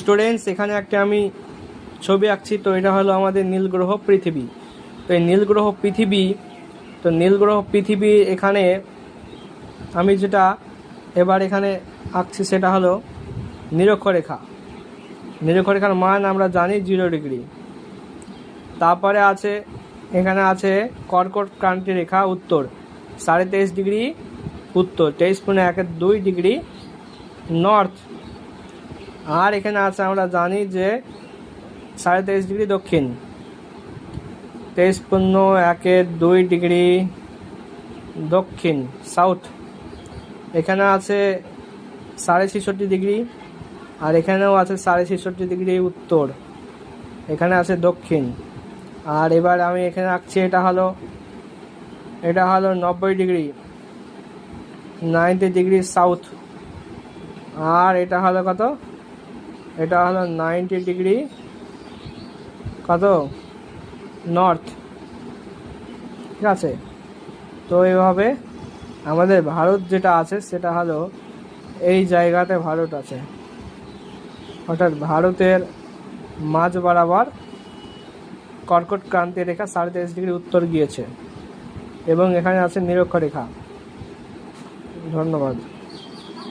Students, এখানে একটা আমি ছবি আঁকছি, তো এটা হলো আমাদের নীল গ্রহ পৃথিবী। তো এই নীল গ্রহ পৃথিবী, তো নীল গ্রহ পৃথিবী এখানে আমি যেটা এবার এখানে আঁকছি সেটা হলো নিরক্ষরেখা। নিরক্ষরেখার মান আমরা জানি জিরো ডিগ্রি। তারপরে আছে, এখানে আছে কর্কট ক্রান্তি রেখা উত্তর, সাড়ে তেইশ ডিগ্রি উত্তর, তেইশ পনেরো একের দুই ডিগ্রি নর্থ। আর এখানে আছে, আমরা জানি যে সাড়ে তেইশ ডিগ্রি দক্ষিণ। তেইশ পূর্ণ একের দুই ডিগ্রি দক্ষিণ সাউথ এখানে আছে সাড়ে ছেষট্টি ডিগ্রি, আর এখানেও আছে সাড়ে ছেষট্টি ডিগ্রি উত্তর। এখানে আছে দক্ষিণ। আর এবার আমি এখানে আঁকছি, এটা হলো এটা হলো নব্বই ডিগ্রি নাইনটি ডিগ্রি সাউথ আর এটা হলো কত? এটা হলো নাইনটি ডিগ্রি, কত? নর্থ। ঠিক আছে? তো এইভাবে আমাদের ভারত যেটা আছে, সেটা হলো এই জায়গাতে ভারত আছে। অর্থাৎ ভারতের মাঝ বরাবর কর্কট ক্রান্তি রেখা সাড়ে তেইশ ডিগ্রি উত্তর গিয়েছে। এবং এখানে আছে নিরক্ষরেখা। ধন্যবাদ।